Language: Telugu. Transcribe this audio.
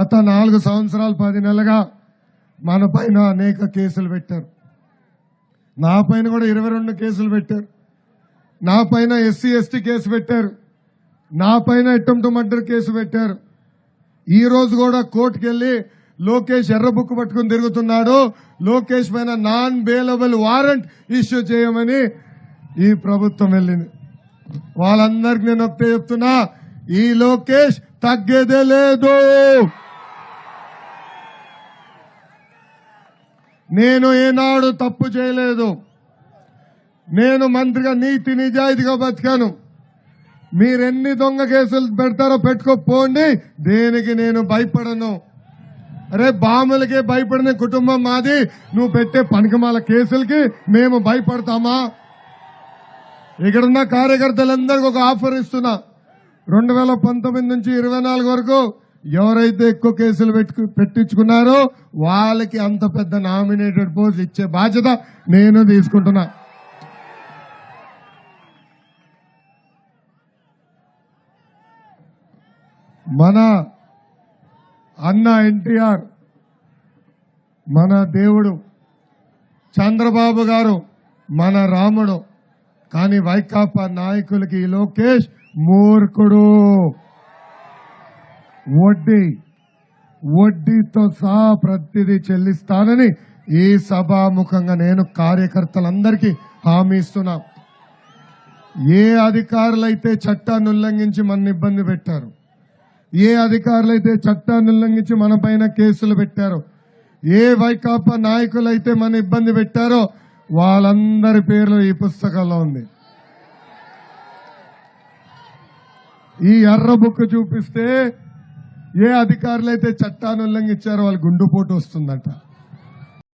గత నాలుగు సంవత్సరాలు పది నెలలుగా మన పైన అనేక కేసులు పెట్టారు. నా పైన కూడా ఇరవై రెండు కేసులు పెట్టారు. నా పైన ఎస్సీ ఎస్టీ కేసు పెట్టారు. నా పైన అటెంప్ట్ మర్డర్ కేసు పెట్టారు. ఈ రోజు కూడా కోర్టుకు వెళ్ళి లోకేష్ ఎర్ర బుక్ పట్టుకుని తిరుగుతున్నాడు. లోకేష్ పైన నాన్ బెయిలబుల్ వారెంట్ ఇష్యూ చేయమని ఈ ప్రభుత్వం వెళ్ళింది. వాళ్ళందరికి నేను ఒకటే చెప్తున్నా ఈ లోకేష్ తగ్గేదే లేదు. నేను ఏనాడు తప్పు చేయలేదు. నేను మంత్రిగా నీతి నిజాయితీగా బతికాను. మీరెన్ని దొంగ కేసులు పెడతారో పెట్టుకోపోండి దేనికి నేను భయపడను. అరే బాములకే భయపడిన కుటుంబం మాది. నువ్వు పెట్టే పనికిమాల కేసులకి మేము భయపడతామా? ఇక్కడున్న కార్యకర్తలందరికీ ఒక ఆఫర్ ఇస్తున్నా. రెండు వేల పంతొమ్మిది నుంచి ఇరవై నాలుగు వరకు ఎవరైతే ఎక్కువ కేసులు పెట్టుకు పెట్టించుకున్నారో వాళ్ళకి అంత పెద్ద నామినేటెడ్ పోస్ట్ ఇచ్చే బాధ్యత నేను తీసుకుంటున్నా. మన అన్న ఎన్టీఆర్ మన దేవుడు చంద్రబాబు గారు మన రాముడు కానీ వైకాపా నాయకులకి లోకేష్ మూర్ఖుడు. వడ్డీ వడ్డీతో సహా ప్రతిదీ చెల్లిస్తానని ఈ సభాముఖంగా నేను కార్యకర్తలందరికీ హామీ ఇస్తున్నా. ఏ అధికారులైతే చట్టాన్ని ఉల్లంఘించి మన ఇబ్బంది పెట్టారు ఏ అధికారులైతే చట్టాన్ని ఉల్లంఘించి మన పైన కేసులు పెట్టారో ఏ వైకాపా నాయకులైతే మన ఇబ్బంది పెట్టారో వాళ్ళందరి పేర్లు ఈ పుస్తకంలో ఉంది. ఈ ఎర్ర బుక్ చూపిస్తే ఏ అధికారులైతే చట్టాన్ని ఉల్లంఘించారో వాళ్ళు గుండుపోటు వస్తుందంట.